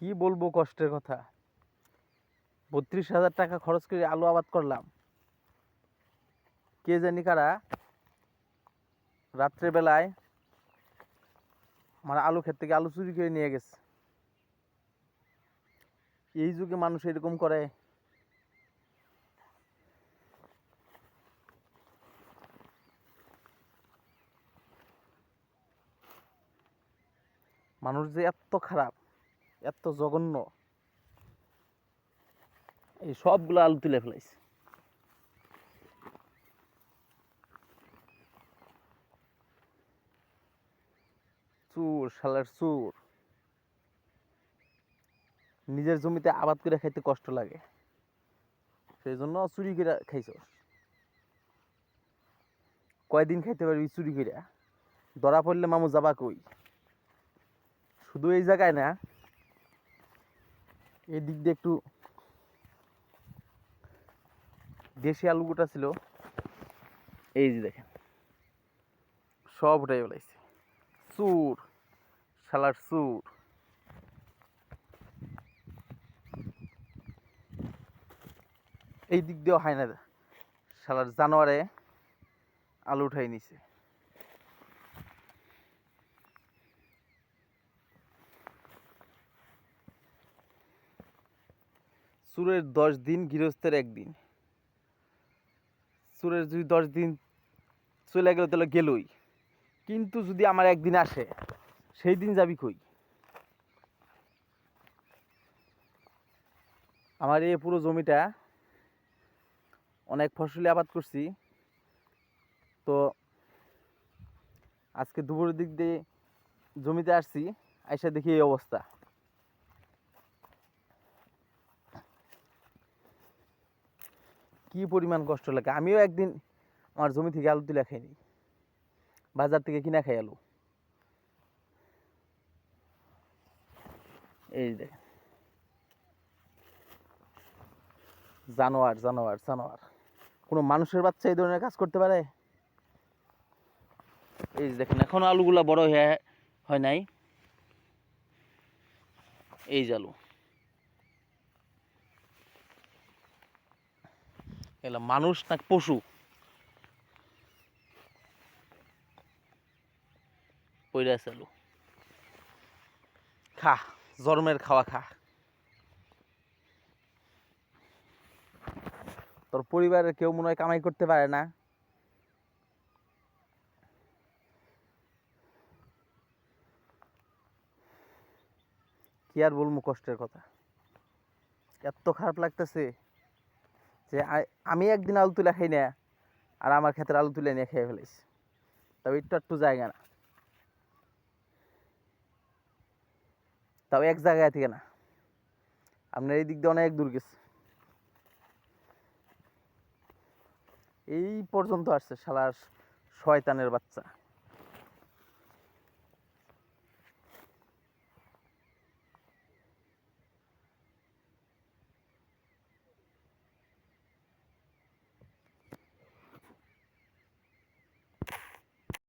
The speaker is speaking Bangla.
কি বলব কষ্টের কথা? বত্রিশ হাজার টাকা খরচ করে আলু আবাদ করলাম। কে জানি কারা? রাত্রে বেলায় আমার আলু ক্ষেত থেকে আলু চুরি করে নিয়ে গেছে। এই যুগে মানুষ এরকম করে। মানুষ যে এত খারাপ। এত জঘন্য। এই সবগুলো আলু তুলে ফেলাইছে। চুর শালার চুর। নিজের জমিতে আবাদ করে খাইতে কষ্ট লাগে। সেই জন্য চুরি করে খাইছ। কয়দিন খাইতে পারবি চুরি করে ধরা পড়লে মামু যাবা কই? শুধু এই জায়গায় না এই দিক দিয়ে একটু দেশি আলু গোটা ছিল। এই যে দেখেন। সব উঠাই বেলাইছে চুর, শালার চুর। এই দিক দিয়েও হয় না শালার জানোয়ারে আলু উঠাই নিছে। চুরের দশ দিন গৃহস্থের একদিন। চুরের যদি দশ দিন চলে গেলে তাহলে গেলই। কিন্তু যদি আমার একদিন আসে, সেই দিন যাবি কই? আমার এই পুরো জমিটা অনেক ফসলি আবাদ করছি। তো আজকে দুপুরের দিক দিয়ে জমিতে আসছি, আইসা দেখি এই অবস্থা। কি পরিমাণ কষ্ট লাগে? আমিও একদিন আমার জমি থেকে আলু তুলে খাইনি। বাজার থেকে কিনা খাই আলু। এই দেখ জানোয়ার জানোয়ার জানোয়ার। কোনো মানুষের বাচ্চা এই ধরনের কাজ করতে পারে? এই দেখেন, এখনও আলুগুলা বড় হয়ে হয় নাই। এই যে আলু। এলা মানুষ না পশু? পইরা আলু খা, জন্মের খাওয়া খা। তোর পরিবারের কেউ মনে হয় কামাই করতে পারে না। কি আর বলব কষ্টের কথা। এত খারাপ লাগতেছে। যে আমি একদিন আলু তুলে খাই না, আর আমার ক্ষেতের আলু তুলে নিয়ে খেয়ে ফেলেছি তবে একটু একটু জায়গা না। তাও এক জায়গায় থেকে না। আপনার এই দিক দিয়ে অনেক দূর গেছে। এই পর্যন্ত আসছে শালার শয়তানের বাচ্চা।